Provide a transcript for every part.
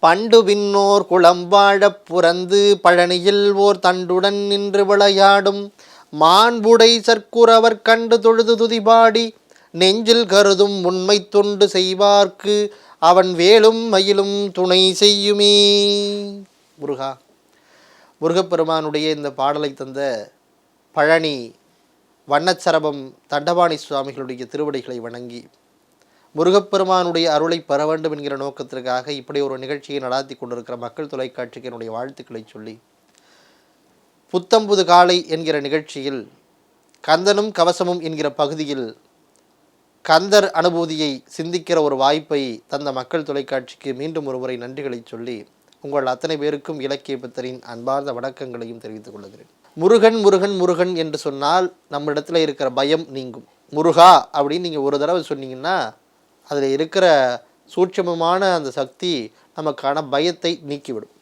பண்டு பின்னோர் குளம் வாழப் புறந்து பழனியில் ஓர் தண்டுடன் நின்று விளையாடும் மாண்புடை சற்குறவர் கண்டு தொழுது துதிபாடி நெஞ்சில் கருதும் உண்மை தொண்டு செய்வார்க்கு அவன் வேலும் மயிலும் துணை செய்யுமே. முருகா முருகப்பெருமானுடைய இந்த பாடலை தந்த பழனி வண்ணச்சரபம் தண்டபாணி சுவாமிகளுடைய திருவடிகளை வணங்கி முருகப்பெருமானுடைய அருளை பெற வேண்டும் என்கிற நோக்கத்திற்காக இப்படி ஒரு நிகழ்ச்சியை நடாத்தி கொண்டிருக்கிற மக்கள் தொலைக்காட்சிக்கு என்னுடைய வாழ்த்துக்களை சொல்லி புத்தம்புது காலை என்கிற நிகழ்ச்சியில் கந்தனும் கவசமும் என்கிற பகுதியில் கந்தர் அனுபூதியை சிந்திக்கிற ஒரு வாய்ப்பை தந்த மக்கள் தொலைக்காட்சிக்கு மீண்டும் ஒருமுறை நன்றிகளை சொல்லி உங்கள் அத்தனை பேருக்கும் இலக்கிய பித்தரின் அன்பார்ந்த வணக்கங்களையும் தெரிவித்துக் கொள்கிறேன். முருகன் முருகன் முருகன் என்று சொன்னால் நம்ம இடத்துல இருக்கிற பயம் நீங்கும். முருகா அப்படின்னு நீங்கள் ஒரு தடவை சொன்னீங்கன்னா அதில் இருக்கிற சூட்சமமான அந்த சக்தி நமக்கான பயத்தை நீக்கிவிடும்.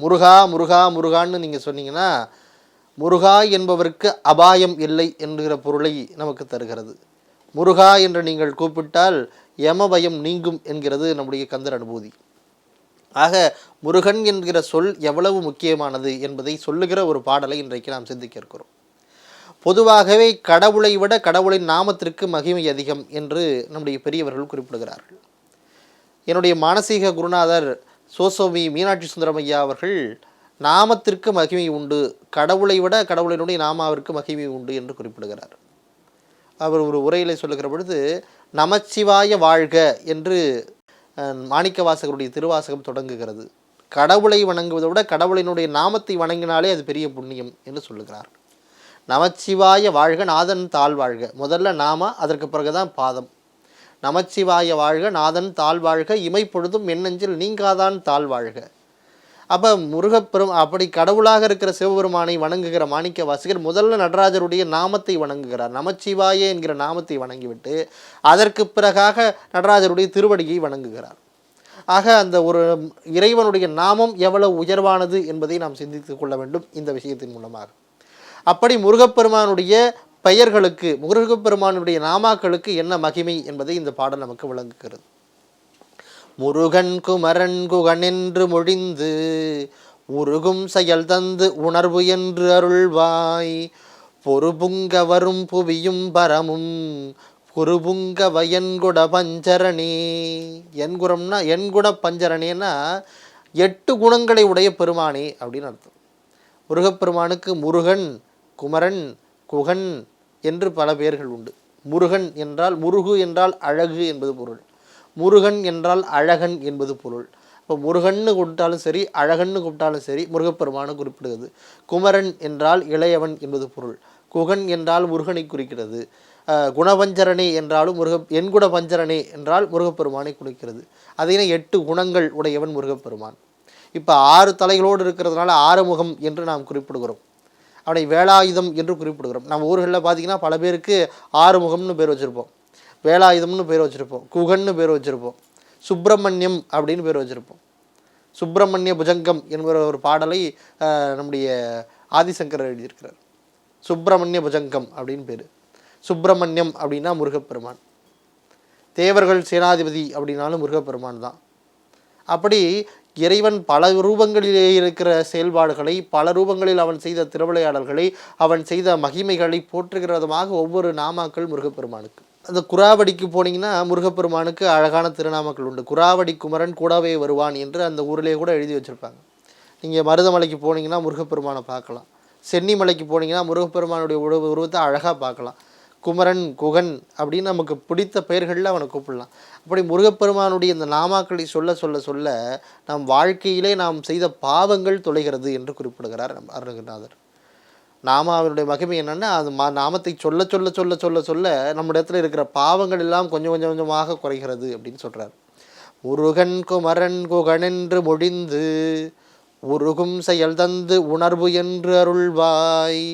முருகா முருகா முருகான்னு நீங்கள் சொன்னீங்கன்னா முருகா என்பவருக்கு அபாயம் இல்லை என்கிற பொருளை நமக்கு தருகிறது. முருகா என்று நீங்கள் கூப்பிட்டால் யம பயம் நீங்கும் என்கிறது நம்முடைய கந்தர் அனுபூதி. ஆக முருகன் என்கிற சொல் எவ்வளவு முக்கியமானது என்பதை சொல்லுகிற ஒரு பாடலை இன்றைக்கு நாம் சிந்திக்க இருக்கிறோம். பொதுவாகவே கடவுளை விட கடவுளின் நாமத்திற்கு மகிமை அதிகம் என்று நம்முடைய பெரியவர்கள் குறிப்பிடுகிறார்கள். என்னுடைய மானசீக குருநாதர் சோசோமி மீனாட்சி சுந்தரமையா அவர்கள் நாமத்திற்கு மகிமை உண்டு கடவுளை விட கடவுளினுடைய நாமாவிற்கு மகிமை உண்டு என்று குறிப்பிடுகிறார். அவர் ஒரு உரையிலே சொல்லுகிற பொழுது நமச்சிவாய வாழ்க என்று மாணிக்கவாசகருடைய திருவாசகம் தொடங்குகிறது. கடவுளை வணங்குவதை விட கடவுளினுடைய நாமத்தை வணங்கினாலே அது பெரிய புண்ணியம் என்று சொல்லுகிறார். நமச்சிவாய வாழ்க நாதன் தாழ் வாழ்க. முதல்ல நாம அதற்கு பிறகுதான் பாதம். நமச்சிவாய வாழ்க நாதன் தாழ் வாழ்க இமைப்பொழுதும் எண்ணெஞ்சில் நீங்காதான் தாழ் வாழ்க. அப்போ முருகப்பெரும் அப்படி கடவுளாக இருக்கிற சிவபெருமானை வணங்குகிற மாணிக்க வாசகர் முதல்ல நடராஜருடைய நாமத்தை வணங்குகிறார். நமச்சிவாய என்கிற நாமத்தை வணங்கிவிட்டு அதற்கு பிறகாக நடராஜருடைய திருவடியை வணங்குகிறார். ஆக அந்த ஒரு இறைவனுடைய நாமம் எவ்வளவு உயர்வானது என்பதை நாம் சிந்தித்து கொள்ள வேண்டும் இந்த விஷயத்தின் மூலமாக. அப்படி முருகப்பெருமானுடைய பெயர்களுக்கு முருகப்பெருமானுடைய நாமாக்களுக்கு என்ன மகிமை என்பதை இந்த பாடல் நமக்கு விளங்குகிறது. முருகன் குமரன் குகன் என்று மொழிந்து உருகும் செயல் தந்து உணர்வு என்று அருள்வாய். பொறுபுங்க வரும் புவியும் பரமும் குருபுங்க வயன்குட பஞ்சரணே. என்குரம்னா என்குண பஞ்சரணேன்னா எட்டு குணங்களை உடைய பெருமானே அப்படின்னு அர்த்தம். முருகப்பெருமானுக்கு முருகன் குமரன் குகன் என்று பல பெயர்கள் உண்டு. முருகன் என்றால் முருகு என்றால் அழகு என்பது பொருள். முருகன் என்றால் அழகன் என்பது பொருள். இப்போ முருகன்னு கூப்பிட்டாலும் சரி அழகன்னு கூப்பிட்டாலும் சரி முருகப்பெருமானு குறிப்பிடுகிறது. குமரன் என்றால் இளையவன் என்பது பொருள். குகன் என்றால் முருகனை குறிக்கிறது. அஹ், என்றாலும் முருக எண்குண பஞ்சரணே என்றால் முருகப்பெருமானை குறிக்கிறது. அதே எட்டு குணங்கள் உடையவன் முருகப்பெருமான். இப்போ ஆறு தலைகளோடு இருக்கிறதுனால ஆறுமுகம் என்று நாம் குறிப்பிடுகிறோம். அவனை வேலாயுதம் என்று குறிப்பிடுகிறோம். நம்ம ஊர்களில் பார்த்தீங்கன்னா பல பேருக்கு ஆறுமுகம்னு பேர் வச்சுருப்போம். வேலாயுதம்னு பேர் வச்சுருப்போம். குகன்னு பேர் வச்சுருப்போம். சுப்பிரமணியம் அப்படின்னு பேர் வச்சுருப்போம். சுப்பிரமணிய புஜங்கம் என்கிற ஒரு பாடலை நம்முடைய ஆதிசங்கரர் எழுதியிருக்கிறார். சுப்பிரமணிய புஜங்கம் அப்படின்னு பேர். சுப்பிரமணியம் அப்படின்னா முருகப்பெருமான். தேவர்கள் சேனாதிபதி அப்படின்னாலும் முருகப்பெருமான் தான். அப்படி இறைவன் பல ரூபங்களிலே இருக்கிற செயல்பாடுகளை பல ரூபங்களில் அவன் செய்த திருவிளையாடல்களை அவன் செய்த மகிமைகளை போற்றுகிற விதமாக ஒவ்வொரு நாமாக்கள் முருகப்பெருமானுக்கு. அந்த குராவடிக்கு போனீங்கன்னா முருகப்பெருமானுக்கு அழகான திருநாமக்கள் உண்டு. குராவடி குமரன் கூடவே வருவான் என்று அந்த ஊரிலே கூட எழுதி வச்சுருப்பாங்க. நீங்கள் மருதமலைக்கு போனீங்கன்னா முருகப்பெருமானை பார்க்கலாம். சென்னிமலைக்கு போனீங்கன்னா முருகப்பெருமானுடைய உருவத்தை அழகாக பார்க்கலாம். குமரன் குகன் அப்படின்னு நமக்கு பிடித்த பெயர்களில் அவனை கூப்பிடலாம். அப்படி முருகப்பெருமானுடைய இந்த நாமாக்களை சொல்ல சொல்ல சொல்ல நம் வாழ்க்கையிலே நாம் செய்த பாவங்கள் தொலைகிறது என்று குறிப்பிடுகிறார் நம் அருணகிரிநாதர். நாமாவினுடைய மகிமை என்னென்னா அது மா நாமத்தை சொல்ல சொல்ல சொல்ல சொல்ல சொல்ல நம்ம இடத்துல இருக்கிற பாவங்கள் எல்லாம் கொஞ்சம் கொஞ்சம் கொஞ்சமாக குறைகிறது அப்படின்னு சொல்கிறார் முருகன் குமரன் குகனென்று மொழிந்து உருகும் செயல் தந்து உணர்வு என்று அருள்வாய்.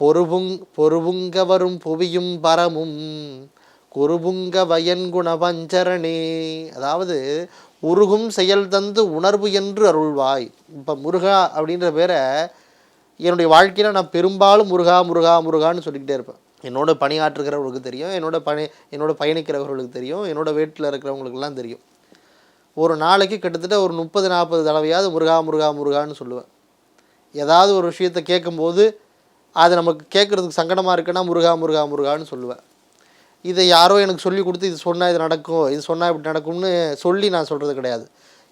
பொறுபுங் பொறுபுங்க வரும் புவியும் பரமும் குருபுங்க வயன்குண பஞ்சரணே அதாவது உருகும் செயல் தந்து உணர்வு என்று அருள்வாய். இப்போ முருகா அப்படின்ற பேரை என்னுடைய வாழ்க்கையில் நான் பெரும்பாலும் முருகா முருகா முருகான்னு சொல்லிக்கிட்டே இருப்பேன். என்னோட பணியாற்றுகிறவர்களுக்கு தெரியும் என்னோட பணி என்னோட பயணிக்கிறவர்களுக்கு தெரியும் என்னோட வீட்டில் இருக்கிறவங்களுக்கெல்லாம் தெரியும். ஒரு நாளைக்கு கிட்டத்தட்ட ஒரு முப்பது நாற்பது தடவையாவது முருகா முருகா முருகான்னு சொல்லுவேன். ஏதாவது ஒரு விஷயத்தை கேட்கும்போது அது நமக்கு கேட்குறதுக்கு சங்கடமாக இருக்குன்னா முருகா முருகா முருகான்னு சொல்லுவேன். இதை யாரோ எனக்கு சொல்லி கொடுத்து இது சொன்னால் இது நடக்கும் இது சொன்னால் இப்படி நடக்கும்னு சொல்லி நான் சொல்கிறது கிடையாது.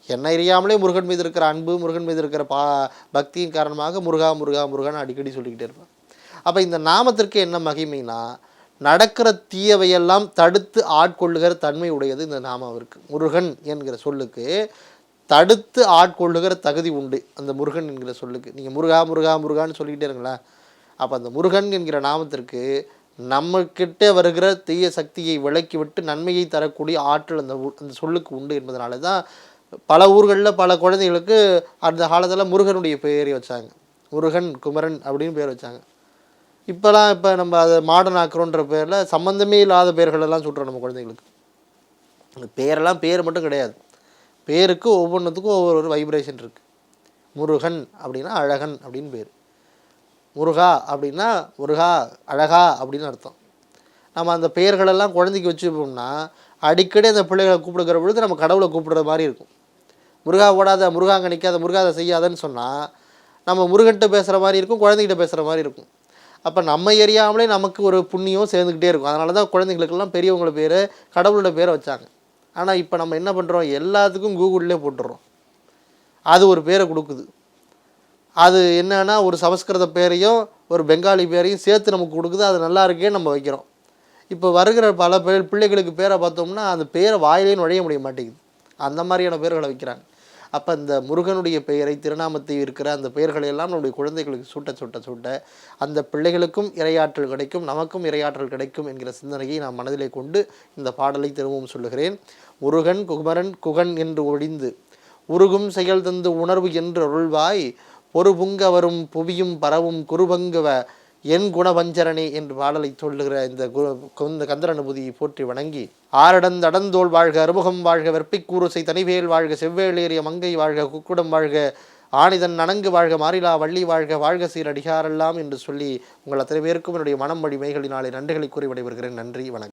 என்னை அறியாமலே முருகன் மீது இருக்கிற அன்பு முருகன் மீது இருக்கிற பா பக்தியின் காரணமாக முருகா முருகா முருகான்னு அடிக்கடி சொல்லிக்கிட்டே இருப்பேன். அப்போ இந்த நாமத்திற்கு என்ன மகிமைனா நடக்கிற தீயவையெல்லாம் தடுத்து ஆட்கொள்ளுகிற தன்மை உடையது இந்த நாமாவிற்கு. முருகன் என்கிற சொல்லுக்கு தடுத்து ஆட்கொள்ளுகிற தகுதி உண்டு அந்த முருகன் என்கிற சொல்லுக்கு. நீங்கள் முருகா முருகா முருகான்னு சொல்லிக்கிட்டே இருங்களேன். அப்போ அந்த முருகன் என்கிற நாமத்திற்கு நம்மக்கிட்ட வருகிற தீய சக்தியை விலக்கிவிட்டு நன்மையை தரக்கூடிய ஆற்றல் அந்த ஊ- அந்த சொல்லுக்கு உண்டு என்பதனால தான் பல ஊர்களில் பல குழந்தைகளுக்கு அந்த காலத்தில் முருகனுடைய பெயரை வச்சாங்க. முருகன் குமரன் அப்படின்னு பேர் வச்சாங்க. இப்போலாம் இப்போ நம்ம அதை மாடர்ன் ஆக்குறோன்ற பேரில் சம்மந்தமே இல்லாத பெயர்களெல்லாம் சுட்டுறோம் நம்ம குழந்தைங்களுக்கு அந்த பேரெல்லாம் பேர் மட்டும் கிடையாது. பேருக்கு ஒவ்வொன்றுத்துக்கும் ஒவ்வொரு வைப்ரேஷன் இருக்குது முருகன் அப்படின்னா அழகன் அப்படின்னு பேர். முருகா அப்படின்னா முருகா அழகா அப்படின்னு அர்த்தம். நம்ம அந்த பெயர்களெல்லாம் குழந்தைக்கு வச்சுப்போம்னா அடிக்கடி அந்த பிள்ளைகளை கூப்பிடுக்கிற பொழுது நம்ம கடவுளை கூப்பிடுற மாதிரி இருக்கும். முருகா ஓடாத முருகா அங்கே நிற்காத முருகா செய்யாதன்னு சொன்னால் நம்ம முருகன்கிட்ட பேசுகிற மாதிரி இருக்கும் குழந்தைகிட்ட பேசுகிற மாதிரி இருக்கும். அப்போ நம்ம எரியாமலே நமக்கு ஒரு புண்ணியம் சேர்ந்துக்கிட்டே இருக்கும். அதனால தான் குழந்தைங்களுக்கெல்லாம் பெரியவங்கள பேர் கடவுளோட பேரை வச்சாங்க. ஆனால் இப்போ நம்ம என்ன பண்ணுறோம் எல்லாத்துக்கும் கூகுளிலே போட்டுடுறோம். அது ஒரு பேரை கொடுக்குது. அது என்னென்னா ஒரு சமஸ்கிருத பேரையும் ஒரு பெங்காலி பேரையும் சேர்த்து நமக்கு கொடுக்குது அது நல்லா இருக்கே நம்ம வைக்கிறோம். இப்போ வருகிற பல பேர் பிள்ளைகளுக்கு பேரை பார்த்தோம்னா அந்த பேரை வாயிலே நுழைய முடிய மாட்டேங்குது. அந்த மாதிரியான பேர்களை வைக்கிறாங்க. அப்போ இந்த முருகனுடைய பெயரை திருநாமத்தை இருக்கிற அந்த பெயர்களை எல்லாம் நம்முடைய குழந்தைகளுக்கு சூட்ட சூட்ட சூட்ட அந்த பிள்ளைகளுக்கும் இரையாற்றல் கிடைக்கும் நமக்கும் இரையாற்றல் கிடைக்கும் என்கிற சிந்தனையை நான் மனதிலே கொண்டு இந்த பாடலை திரும்பவும் சொல்லுகிறேன். முருகன் குமரன் குகன் என்று ஒழிந்து உருகும் செயல் தந்து உணர்வு என்று அருள்வாய் ஒரு புங்க வரும் புவியும் பரவும் குருபங்குவ என் குணவஞ்சரணி என்று பாடலை சொல்லுகிற இந்த கு இந்த கந்தரனுபூதியை போற்றி வணங்கி ஆரடந்தடந்தோல் வாழ்க அறுமுகம் வாழ்க வெற்பிக்கூருசை தனிவேல் வாழ்க செவ்வேளேறிய மங்கை வாழ்க குக்குடம் வாழ்க ஆணிதன் நனங்கு வாழ்க மாறிலா வள்ளி வாழ்க வாழ்க சீரடிகாரெல்லாம் என்று சொல்லி உங்கள் அத்தனை பேருக்கும் என்னுடைய மனம் வழி மைகளினாலே நன்றிகளை கூறி விடைபெறுகிறேன். நன்றி வணக்கம்.